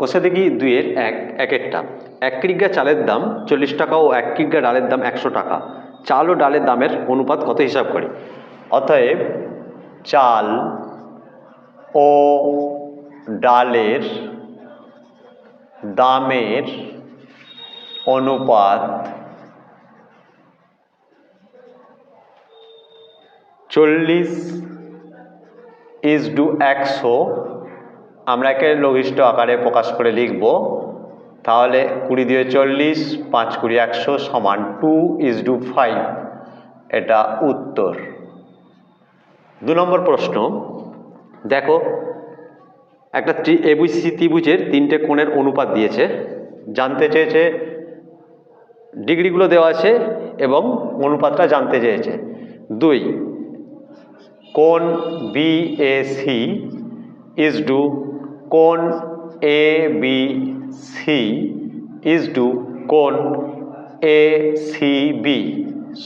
কষে দেখি দুইয়ের এক একেরটা এক কিগ্রা চালের দাম চল্লিশ টাকা ও এক কিগ্রা ডালের দাম একশো টাকা। চাল ও ডালের দামের অনুপাত কত হিসাব করে? অতএব চাল ও ডালের দামের অনুপাত চল্লিশ ইজ ডু একশো আমরা একে লঘিষ্ঠ আকারে প্রকাশ করে লিখব। তাহলে কুড়ি দিয়ে চল্লিশ, পাঁচ কুড়ি একশো সমান টু ইজ ডু ফাইভ। এটা উত্তর। দু নম্বর প্রশ্ন। দেখো, একটা এবিসি ত্রিভুজের তিনটে কোণের অনুপাত দিয়েছে। জানতে চেয়েছে, ডিগ্রিগুলো দেওয়া আছে এবং অনুপাতটা জানতে চেয়েছে। দুই, কোণ বিএসি ইজ ডু কোণ A B C is two কোণ এ সি বি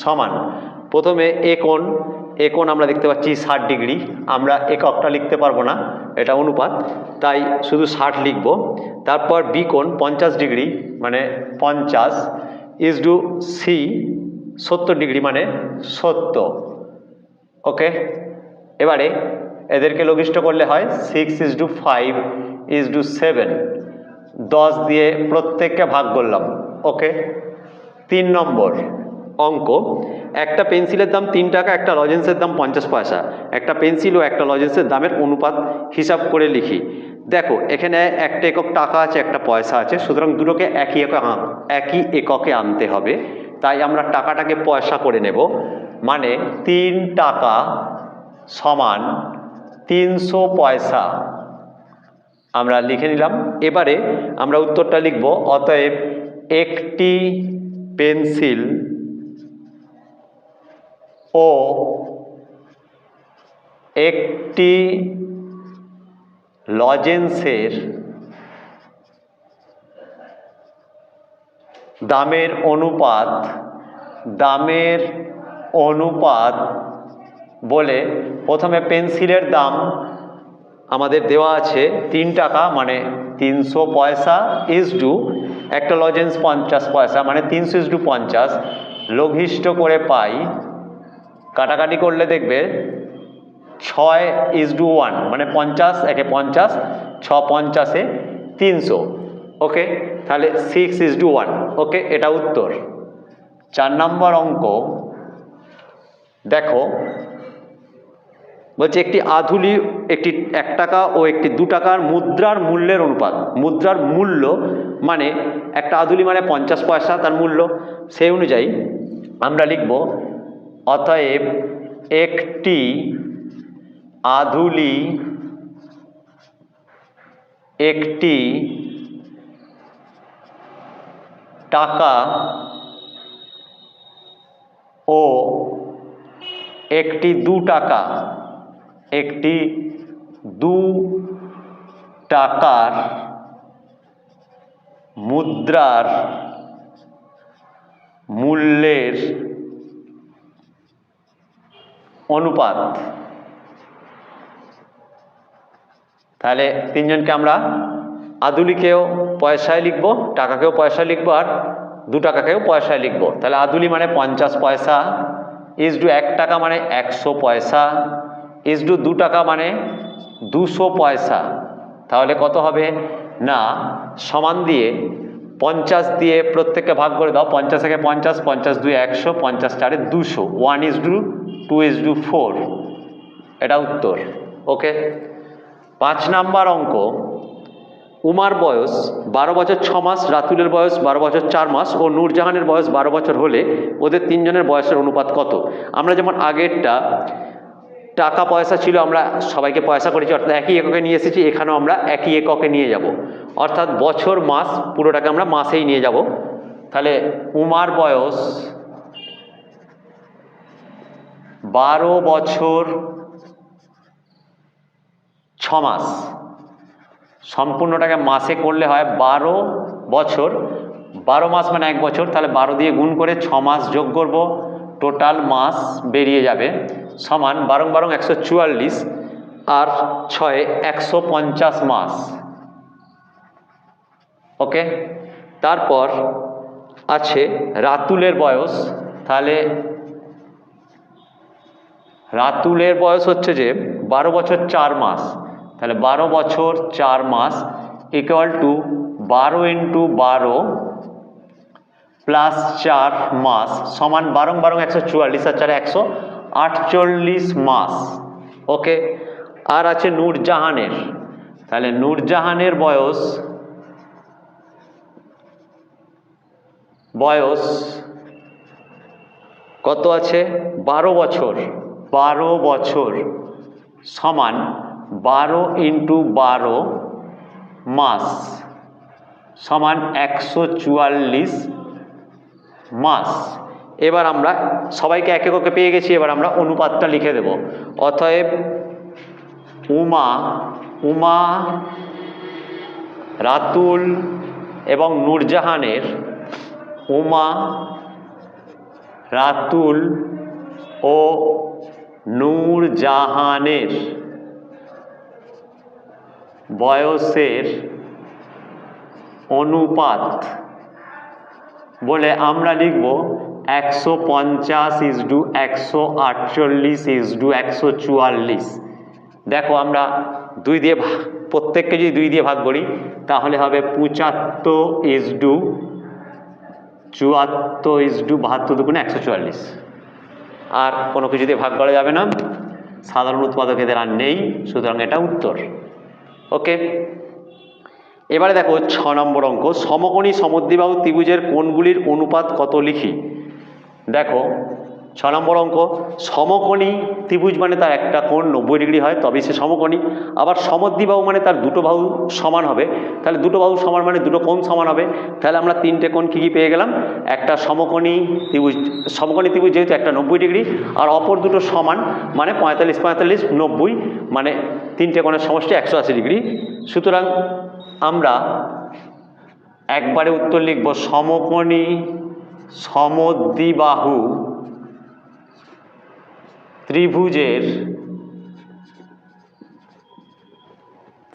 সমান। প্রথমে এ কোণ এ কোণ আমরা দেখতে পাচ্ছি ষাট ডিগ্রি। আমরা এককটা লিখতে পারব না, এটা অনুপাত। তাই শুধু ষাট লিখব। তারপর বি কোণ পঞ্চাশ ডিগ্রি মানে পঞ্চাশ ইজ ডু সি সত্তর ডিগ্রি মানে সত্তর। ওকে এবারে এদেরকে লঘিষ্ঠ করলে হয় six is to five is to seven দশ দিয়ে প্রত্যেককে ভাগ করলাম ওকে তিন নম্বর অঙ্ক, একটা পেন্সিলের দাম তিন টাকা, একটা লজেন্সের দাম পঞ্চাশ পয়সা। একটা পেন্সিল ও একটা লজেন্সের দামের অনুপাত হিসাব করে লিখি। দেখো, এখানে একটা একক টাকা আছে, একটা পয়সা আছে, সুতরাং দুটোকে একই একক একই এককে আনতে হবে। তাই আমরা টাকাটাকে পয়সা করে নেব। মানে তিন টাকা সমান তিনশো পয়সা। আমরা লিখে নিলাম। এবারে আমরা উত্তরটা লিখব। অতএব একটি পেন্সিল ও একটি লজেন্সের দামের অনুপাত দামের অনুপাত বলে প্রথমে পেন্সিলের দাম আমাদের দেওয়া আছে তিন টাকা মানে তিনশো পয়সা ইজ ডু একটা লজেন্স পঞ্চাশ পয়সা মানে তিনশো ইজ ডু পঞ্চাশ। লঘিষ্ঠ করে পাই, কাটাকাটি করলে দেখবে ছয় ইজ ডু ওয়ান মানে পঞ্চাশ, একে পঞ্চাশ, ছ পঞ্চাশে তিনশো। ওকে, তাহলে six is to one okay, এটা উত্তর। চার নম্বর অঙ্ক, দেখো বলছে একটি আধুলি, একটি এক টাকা ও একটি দু টাকার মুদ্রার মূল্যের অনুপাত। মুদ্রার মূল্য মানে একটা আধুলি মানে পঞ্চাশ পয়সা, তার মূল্য সেই অনুযায়ী আমরা লিখব, অতএব একটি আধুলি, একটি টাকা ও একটি দু টাকা একটি দু টাকার মুদ্রার মূল্যের অনুপাত। তাহলে তিনজনকে আমরা আদুলিকেও পয়সায় লিখব, টাকাকেও পয়সায় লিখব আর দু টাকাকেও পয়সায় লিখব। তাহলে আদুলি মানে পঞ্চাশ পয়সা ইস ডু এক টাকা মানে একশো পয়সা। ইস ডু দু টাকা মানে দুশো পয়সা। তাহলে কত হবে? না, সমান দিয়ে পঞ্চাশ দিয়ে প্রত্যেককে ভাগ করে দাও। পঞ্চাশ থেকে পঞ্চাশ পঞ্চাশ দুই একশো, পঞ্চাশ চারে দুশো। One is to, two is to four. এটা উত্তর। ওকে? পাঁচ নাম্বার অঙ্ক। উমার বয়স বারো বছর ছ মাস, রাতুলের বয়স বারো বছর চার মাস ও নূরজাহানের বয়স বারো বছর হলে ওদের তিনজনের বয়সের অনুপাত কত? আমরা যেমন আগেরটা টাকা পয়সা ছিল, আমরা সবাইকে পয়সা করেছি, অর্থাৎ একই এককে নিয়ে এসেছি, এখানেও আমরা একই এককে নিয়ে যাব। অর্থাৎ বছর, মাস, পুরোটাকে আমরা মাসেই নিয়ে যাব। তাহলে উমার বয়স বারো বছর ছ মাস। সম্পূর্ণটাকে মাসে করলে হয় বারো বছর। বারো মাস মানে এক বছর, তাহলে বারো দিয়ে গুণ করে ছ মাস যোগ করব। টোটাল মাস বেরিয়ে যাবে সমান বারং বারং একশো চুয়াল্লিশ আর ছয় একশো পঞ্চাশ মাস। ওকে? তারপর আছে রাতুলের বয়স। তাহলে রাতুলের বয়স হচ্ছে যে বারো বছর চার মাস। তাহলে বারো বছর চার মাস ইকুয়াল টু বারো ইন্টু বারো প্লাস চার মাস সমান বারং বারং একশো চুয়াল্লিশ আর চারে একশো আটচল্লিশ মাস। ওকে? আর আছে নূরজাহানের। তাহলে নূরজাহানের বয়স বয়স কত আছে? বারো বছর। বারো বছর সমান বারো ইন্টু বারো মাস সমান একশো চুয়াল্লিশ মাস। এবার আমরা সবাইকে এক এককে পেয়ে গেছি, এবার আমরা অনুপাতটা লিখে দেব। অতএব উমা উমা, রাতুল এবং নূরজাহানের উমা, রাতুল ও নূরজাহানের বয়সের অনুপাত বলে আমরা লিখব একশো পঞ্চাশ ইস ডু একশো আটচল্লিশ ইস ডু একশো চুয়াল্লিশ। দেখো আমরা দুই দিয়ে প্রত্যেককে যদি দুই দিয়ে ভাগ করি, তাহলে হবে পঁচাত্তর ইস ডু চুয়াত্তর ইস ডু বাহাত্তর দুগুণে একশো চুয়াল্লিশ। আর কোনো কিছু দিয়ে ভাগ করা যাবে না। সাধারণ উৎপাদক এদের আর নেই, সুতরাং এটা উত্তর। ওকে? এবারে দেখো ছ নম্বর অঙ্ক, সমকোণী সমদ্বিবাহু ত্রিভুজের কোণগুলির অনুপাত কত লিখি? দেখো, ছ নম্বর অঙ্ক, সমকোণী ত্রিভুজ মানে তার একটা কোণ, নব্বই ডিগ্রি হয়, তবেই সে সমকোণী। আবার সমদ্বিবাহু মানে তার দুটো বাহু সমান হবে। তাহলে দুটো বাহু সমান মানে দুটো কোণ সমান হবে। তাহলে আমরা তিনটে কোণ কী কী পেয়ে গেলাম? একটা সমকোণী ত্রিভুজ সমকোণী ত্রিভুজ যেহেতু একটা নব্বই ডিগ্রি, আর অপর দুটো সমান মানে পঁয়তাল্লিশ পঁয়তাল্লিশ, নব্বই মানে তিনটে কোণের সমষ্টি একশো আশি ডিগ্রি। সুতরাং একবারে উত্তর লিখব সমকোণী সমদ্বিবাহু ত্রিভুজের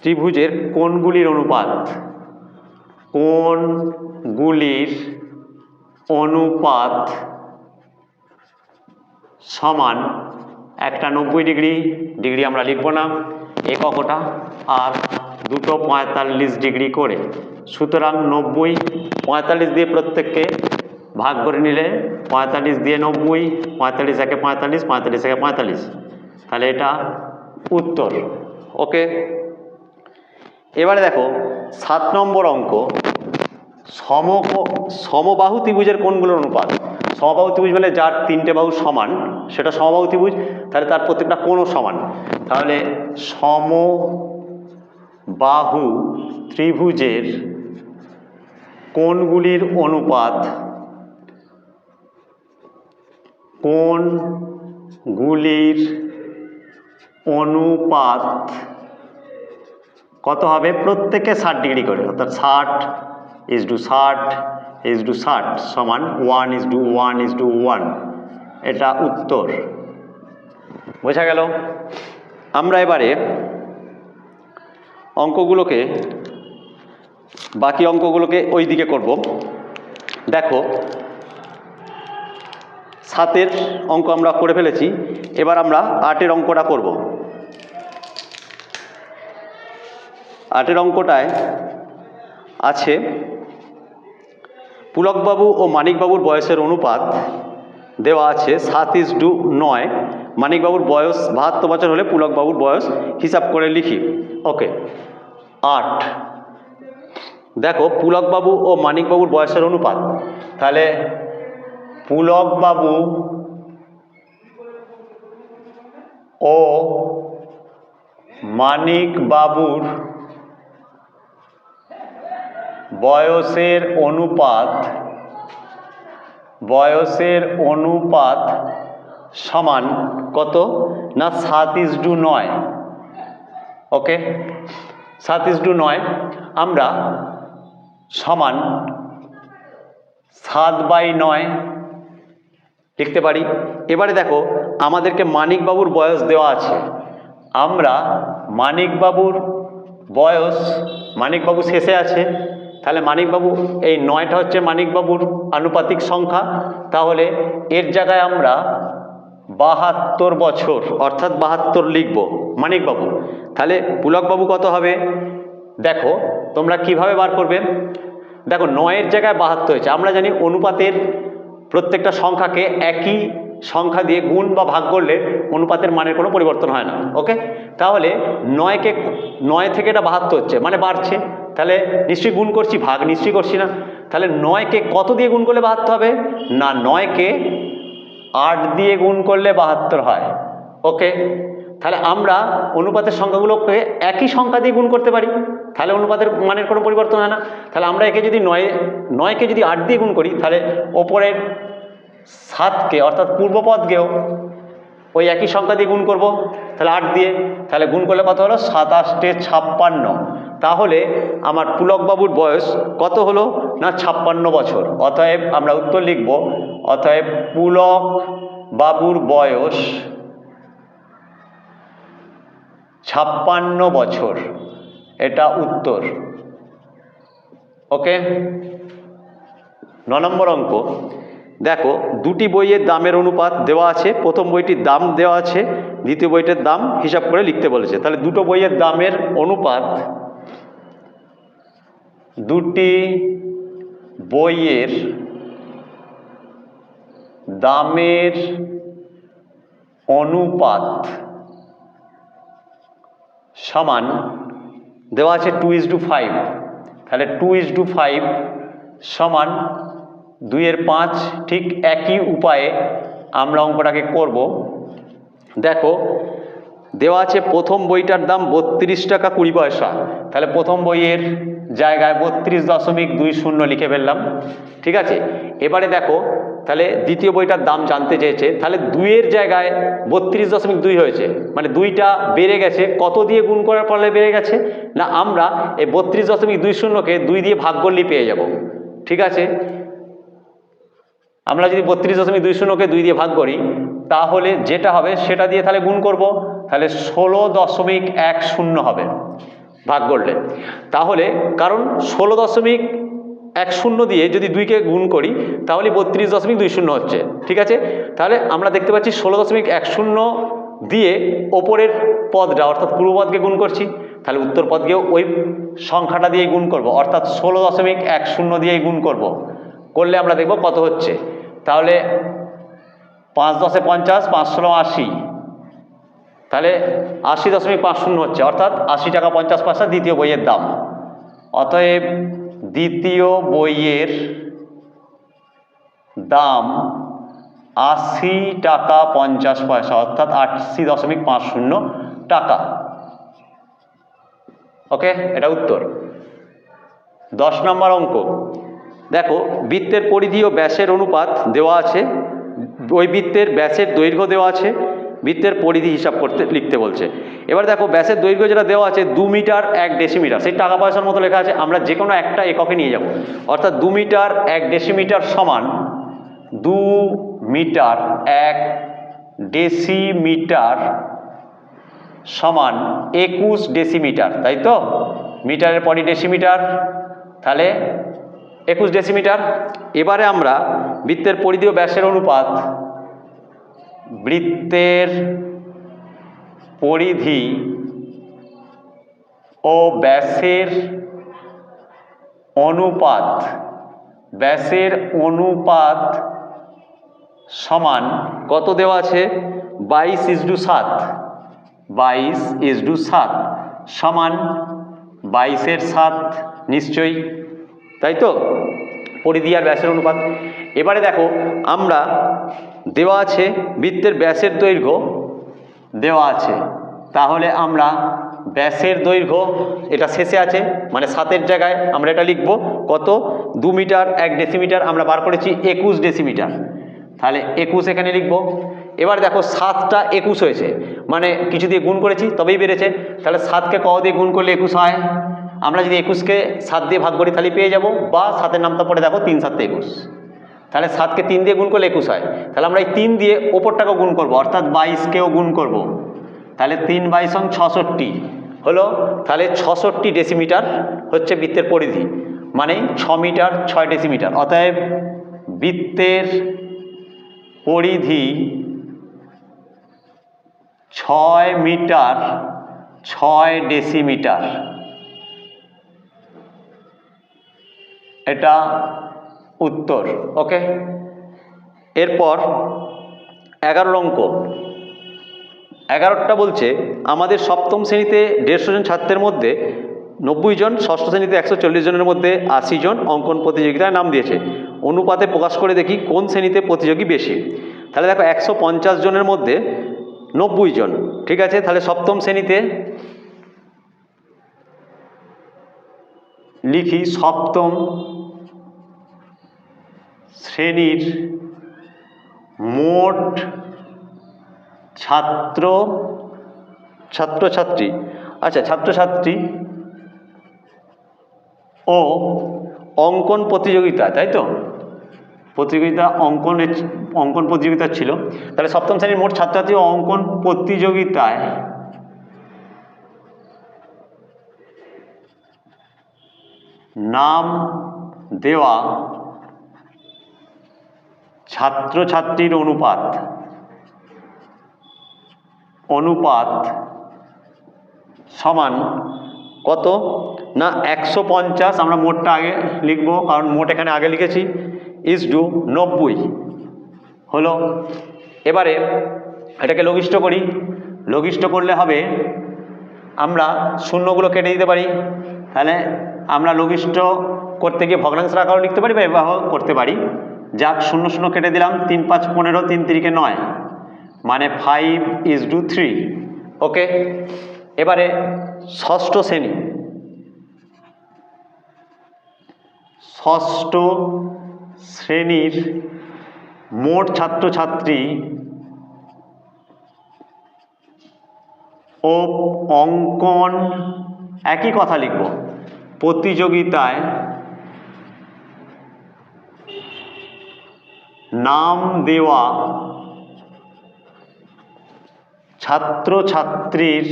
ত্রিভুজের কোণগুলির অনুপাত। কোণগুলির অনুপাত সমান একটা নব্বই ডিগ্রি ডিগ্রি আমরা লিখব না। একক ওটা আর দুটো পঁয়তাল্লিশ ডিগ্রি করে। সুতরাং নব্বই, পঁয়তাল্লিশ দিয়ে প্রত্যেককে ভাগ করে নিলে পঁয়তাল্লিশ দিয়ে নব্বই, পঁয়তাল্লিশ একে পঁয়তাল্লিশ পঁয়তাল্লিশ একে পঁয়তাল্লিশ। তাহলে এটা উত্তর। ওকে এবারে দেখো, সাত নম্বর অঙ্ক সম সমবাহু ত্রিভুজের কোণগুলোর অনুপাত? সমবাহু ত্রিভুজ মানে যার তিনটে বাহু সমান, সেটা সমবাহু ত্রিভুজ, তাহলে তার প্রত্যেকটা কোণও সমান। তাহলে সমবাহু ত্রিভুজের কোণগুলির অনুপাত কোণগুলির অনুপাত কত হবে? প্রত্যেকে ষাট ডিগ্রি করে, অর্থাৎ ষাট ইজ টু ষাট ইজ টু ষাট সমান one is to one is to one এটা উত্তর। বোঝা গেল? আমরা এবারে অঙ্কগুলোকে, বাকি অঙ্কগুলোকে ওই দিকে করব। দেখো, সাতের অঙ্ক আমরা করে ফেলেছি, এবার আমরা আটের অঙ্কটা করব। আটের অঙ্কটায় আছে পুলকবাবু ও মানিকবাবুর বয়সের অনুপাত দেওয়া আছে সাত ইস ডু নয়। মানিকবাবুর বয়স বাহাত্তর বছর হলে পুলকবাবুর বয়স হিসাব করে লিখি। ওকে, আট। দেখো, পুলকবাবু ও মানিকবাবুর বয়সের অনুপাত। তাহলে পুলকবাবু ও মানিকবাবুর বয়সের অনুপাত বয়সের অনুপাত সমান কত? না সাত ইস ডু নয়। ওকে? সাত ইস ডু নয়। আমরা সমান সাত বাই নয় লিখতে পারি। এবারে দেখো, আমাদেরকে মানিকবাবুর বয়স দেওয়া আছে। আমরা মানিকবাবুর বয়স, মানিকবাবু শেষে আছে। তাহলে মানিকবাবু, এই নয়টা হচ্ছে মানিকবাবুর আনুপাতিক সংখ্যা। তাহলে এর জায়গায় আমরা বাহাত্তর বছর, অর্থাৎ বাহাত্তর লিখব। মানিকবাবু, তাহলে পুলকবাবু কত হবে? দেখো, তোমরা কীভাবে বার করবে? দেখো, নয়ের জায়গায় বাহাত্তর হয়েছে। আমরা জানি অনুপাতের প্রত্যেকটা সংখ্যাকে একই সংখ্যা দিয়ে গুণ বা ভাগ করলে অনুপাতের মানের কোনো পরিবর্তন হয় না। ওকে? তাহলে নয়কে, নয় থেকে এটা বাহাত্তর হচ্ছে মানে বাড়ছে। তাহলে নিশ্চয়ই গুণ করছি, ভাগ নিশ্চয়ই করছি না। তাহলে নয়কে কত দিয়ে গুণ করলে বাহাত্তর হবে? না, নয়কে আট দিয়ে গুণ করলে বাহাত্তর হয়। ওকে? তাহলে আমরা অনুপাতের সংখ্যাগুলোকে একই সংখ্যা দিয়ে গুণ করতে পারি। তাহলে অনুপাতের মানের কোনো পরিবর্তন হয় না। তাহলে আমরা একে যদি নয়, নয়কে যদি আট দিয়ে গুণ করি, তাহলে ওপরের সাতকে, অর্থাৎ পূর্বপদকেও ওই একই সংখ্যা দিয়ে গুণ করব। তাহলে আট দিয়ে, তাহলে গুণ করলে কত হলো? সাতাশটে ছাপ্পান্ন। তাহলে আমার পুলকবাবুর বয়স কত হলো? না, ছাপ্পান্ন বছর। অতএব আমরা উত্তর লিখব, অতএব পুলক বাবুর বয়স ছাপ্পান্ন বছর। এটা উত্তর। ওকে? ন নম্বর অঙ্ক। দেখো, দুটি বইয়ের দামের অনুপাত দেওয়া আছে। প্রথম বইটির দাম দেওয়া আছে, দ্বিতীয় বইটির দাম হিসাব করে লিখতে বলেছে। তাহলে দুটো বইয়ের দামের অনুপাত দুটি বইয়ের দামের অনুপাত সমান, দেওয়া আছে টু ইজ টু ফাইভ তাহলে টু ইজ টু ফাইভ সমান দুইয়ের পাঁচ, ঠিক একই উপায়ে আমরা অঙ্কটাকে করব। দেখো দেওয়া আছে প্রথম বইটার দাম বত্রিশ টাকা কুড়ি পয়সা। তাহলে প্রথম বইয়ের জায়গায় বত্রিশ দশমিক দুই শূন্য লিখে ফেললাম। ঠিক আছে? এবারে দেখো, তাহলে দ্বিতীয় বইটার দাম জানতে চেয়েছে। তাহলে দুইয়ের জায়গায় বত্রিশ দশমিক দুই হয়েছে। মানে দুইটা বেড়ে গেছে। কত দিয়ে গুণ করার ফলে বেড়ে গেছে? না, আমরা এই বত্রিশ দশমিক দুই শূন্যকে দুই দিয়ে ভাগ করলেই পেয়ে যাব। ঠিক আছে? আমরা যদি বত্রিশ দশমিক দুই শূন্যকে দুই দিয়ে ভাগ করি, তাহলে যেটা হবে সেটা দিয়ে তাহলে গুণ করব, তাহলে ষোলো দশমিক এক শূন্য হবে ভাগ করলে। তাহলে কারণ ষোলো দশমিক এক শূন্য দিয়ে যদি দুইকে গুণ করি, তাহলে বত্রিশ দশমিক দুই শূন্য হচ্ছে, ঠিক আছে? তাহলে আমরা দেখতে পাচ্ছি ষোলো দশমিক এক শূন্য দিয়ে ওপরের পদটা, অর্থাৎ পূর্বপদকে গুণ করছি, তাহলে উত্তর পদকেও ওই সংখ্যাটা দিয়েই গুণ করব, অর্থাৎ ষোলো দশমিক এক শূন্য দিয়েই গুণ করব। করলে আমরা দেখব কত হচ্ছে? তাহলে পাঁচ দশে পঞ্চাশ, পাঁচ ষোলো আশি। তাহলে আশি দশমিক পাঁচ শূন্য হচ্ছে, অর্থাৎ আশি টাকা পঞ্চাশ পয়সা দ্বিতীয় বইয়ের দাম। অতএব দ্বিতীয় বইয়ের দাম আশি টাকা পঞ্চাশ পয়সা, অর্থাৎ আশি দশমিক পাঁচ শূন্য টাকা। ওকে? এটা উত্তর। দশ নম্বর অঙ্ক। দেখো, বৃত্তের পরিধি ও ব্যাসের অনুপাত দেওয়া আছে। ওই বৃত্তের ব্যাসের দৈর্ঘ্য দেওয়া আছে। বৃত্তের পরিধি হিসাব করতে, লিখতে বলছে। এবার দেখো, ব্যাসের দৈর্ঘ্য যেটা দেওয়া আছে, দু মিটার এক ডেসিমিটার। সেই টাকা পয়সার মতো লেখা আছে, আমরা যে কোনো একটা এককে নিয়ে যাব। অর্থাৎ দু মিটার এক ডেসিমিটার সমান দু মিটার এক ডেসিমিটার সমান একুশ ডেসিমিটার, তাই তো? মিটারের পরই ডেসিমিটার, তাহলে একুশ ডেসিমিটার। এবারে আমরা বৃত্তের পরিধি ও ব্যাসের অনুপাত। বৃত্তের পরিধি ও ব্যাসের অনুপাত ব্যাসের অনুপাত সমান কত দেওয়া আছে? বাইশ ইস টু সাত। বাইশ ইস টু সাত। সমান বাইশের সাত, নিশ্চয়ই। তাই তো? পরিধি আর ব্যাসের অনুপাত। এবারে দেখো, আমরা দেওয়া আছে বৃত্তের ব্যাসের দৈর্ঘ্য, দেওয়া আছে। তাহলে আমরা ব্যাসের দৈর্ঘ্য, এটা শেষে আছে মানে সাতের জায়গায় আমরা এটা লিখব, কত? দু মিটার, এক ডেসিমিটার, আমরা বার করেছি একুশ ডেসিমিটার। তাহলে একুশ এখানে লিখব। এবার দেখো, সাতটা একুশ হয়েছে মানে কিছু দিয়ে গুণ করেছি, তবেই বেড়েছে। তাহলে সাতকে ক দিয়ে গুণ করলে একুশ হয়? আমরা যদি একুশকে সাত দিয়ে ভাগ করি, তাহলে পেয়ে যাব। বা সাতের নামটা পড়ে দেখো, তিন সাতটা একুশ। তাহলে সাতকে তিন দিয়ে গুণ করলে একুশ হয়। তাহলে আমরা এই তিন দিয়ে ওপরটাকেও গুণ করব, অর্থাৎ বাইশকেও গুণ করব। তাহলে তিন বাইশ ছষট্টি হলো, তাহলে ছষট্টি ডেসিমিটার হচ্ছে বৃত্তের পরিধি। মানে ছ মিটার, ছয় ডেসিমিটার অতএব বৃত্তের পরিধি ছয় মিটার, ছয় ডেসিমিটার এটা উত্তর, ওকে? এরপর এগারো অঙ্ক। এগারোটা বলছে, আমাদের সপ্তম শ্রেণীতে দেড়শো জন ছাত্রের মধ্যে নব্বই জন, ষষ্ঠ শ্রেণীতে একশো চল্লিশ জনের মধ্যে আশি জন অঙ্কন প্রতিযোগিতায় নাম দিয়েছে। অনুপাতে প্রকাশ করে দেখি কোন শ্রেণীতে প্রতিযোগী বেশি। তাহলে দেখো, একশো পঞ্চাশ জনের মধ্যে নব্বই জন, ঠিক আছে? তাহলে সপ্তম শ্রেণীতে লিখি সপ্তম শ্রেণির মোট ছাত্র, ছাত্রছাত্রী আচ্ছা ছাত্রছাত্রী ও অঙ্কন প্রতিযোগিতা, তাই তো? প্রতিযোগিতা অঙ্কনের অঙ্কন প্রতিযোগিতা ছিল। তাহলে সপ্তম শ্রেণির মোট ছাত্রছাত্রী ও অঙ্কন প্রতিযোগিতায় নাম দেওয়া ছাত্রছাত্রীর অনুপাত। অনুপাত সমান কত? না, একশো পঞ্চাশ, আমরা মোটটা আগে লিখব, কারণ মোট এখানে আগে লিখেছি ইস ডু নব্বই। হলো, এবারে এটাকে লঘিষ্ঠ করি। লঘিষ্ঠ করলে হবে, আমরা শূন্যগুলো কেটে দিতে পারি। তাহলে আমরা লঘিষ্ঠ করতে গিয়ে ভগ্নাংশের আকারও লিখতে পারি বা এভাবেও করতে পারি। যাক, শূন্য শূন্য কেটে দিলাম, তিন পাঁচ পনেরো, তিন তিরিকে নয়। মানে five is to three okay এবারে ষষ্ঠ শ্রেণি। ষষ্ঠ শ্রেণির মোট ছাত্রছাত্রী ও অঙ্কন একই কথা লিখব। প্রতিযোগিতায় নাম দেওয়া ছাত্রছাত্রীর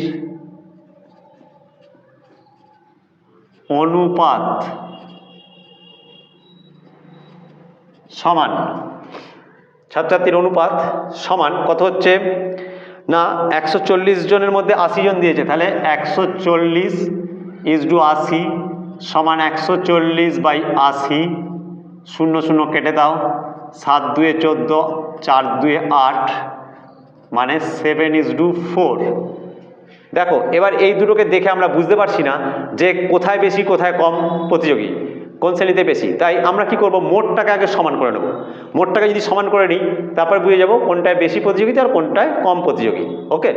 অনুপাত সমান। ছাত্রছাত্রীর অনুপাত সমান, কত হচ্ছে? না, একশো চল্লিশ জনের মধ্যে আশি জন দিয়েছে, তাহলে একশো চল্লিশ ইজ টু আশি সমান একশো চল্লিশ বাই আশি, শূন্য শূন্য কেটে দাও। সাত দুয়ে চোদ্দ, চার দুয়ে আট মানে সেভেন ইজ টু ফোর দেখো, এবার এই দুটোকে দেখে আমরা বুঝতে পারছি না যে কোথায় বেশি, কোথায় কম প্রতিযোগী, কোন শ্রেণীতে বেশি। তাই আমরা কি করব? মোটটাকে আগে সমান করে নেব। মোটটাকে যদি সমান করে নিই, তারপরে বুঝে যাব কোনটায় বেশি প্রতিযোগিতা আর কোনটায় কম প্রতিযোগী। ওকে?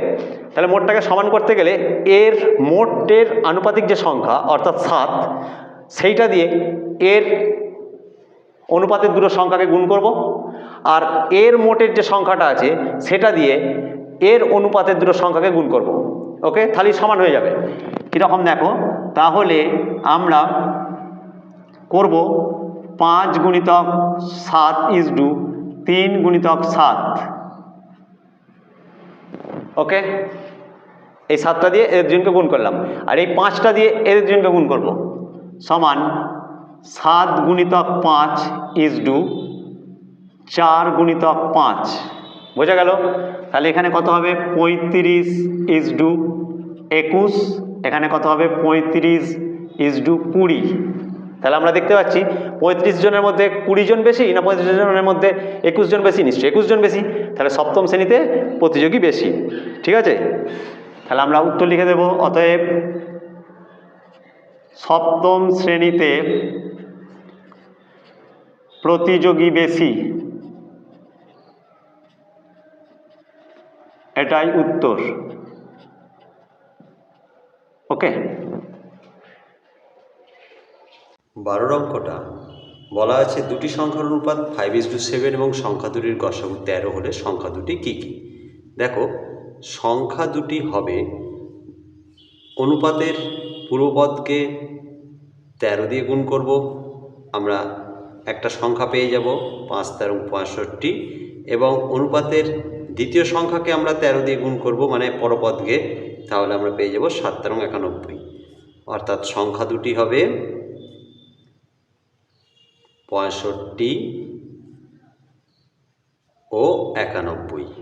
তাহলে মোটটাকে সমান করতে গেলে এর মোটের আনুপাতিক যে সংখ্যা, অর্থাৎ সাত, সেইটা দিয়ে এর অনুপাতের দুটো সংখ্যাকে গুণ করব। আর এর মোটের যে সংখ্যাটা আছে, সেটা দিয়ে এর অনুপাতের দুটো সংখ্যাকে গুণ করব। ওকে তাহলেই সমান হয়ে যাবে। কীরকম দেখো? তাহলে আমরা করব পাঁচ গুণিতক সাত ইজ ডু তিন গুণিতক সাত। ওকে এই সাতটা দিয়ে এর দুজনকে গুণ করলাম। আর এই পাঁচটা দিয়ে এর দুজনকে গুণ করব। সমান সাত গুণিতক পাঁচ ইজ ডু চার গুণিতক পাঁচ। বোঝা গেল? তাহলে এখানে কত হবে? পঁয়ত্রিশ ইজ ডু একুশ, এখানে কত হবে? পঁয়ত্রিশ ইজ ডু কুড়ি। তাহলে আমরা দেখতে পাচ্ছি, পঁয়ত্রিশ জনের মধ্যে কুড়ি জন বেশি না পঁয়ত্রিশ জনের মধ্যে একুশ জন বেশি? নিশ্চয়ই একুশ জন বেশি। তাহলে সপ্তম শ্রেণীতে প্রতিযোগী বেশি। ঠিক আছে? তাহলে আমরা উত্তর লিখে দেব। অতএব সপ্তম শ্রেণীতে প্রতিযোগী বেশি। এটাই উত্তর। ওকে? বারোর অঙ্কটা বলা আছে দুটি সংখ্যার অনুপাত ফাইভ ইস টু সেভেন এবং সংখ্যা দুটির গসাগু তেরো হলে সংখ্যা দুটি কী কী? দেখো, সংখ্যা দুটি হবে অনুপাতের পূর্বপদকে তেরো দিয়ে গুণ করব। আমরা একটা সংখ্যা পেয়ে যাব পাঁচ, তেরো, পঁয়ষট্টি এবং অনুপাতের দ্বিতীয় সংখ্যাকে আমরা তেরো দিয়ে গুণ করব মানে পরপদকে, তাহলে আমরা পেয়ে যাব সাত, তেরো, একানব্বই। অর্থাৎ সংখ্যা দুটি হবে পঁয়ষট্টি ও একানব্বই।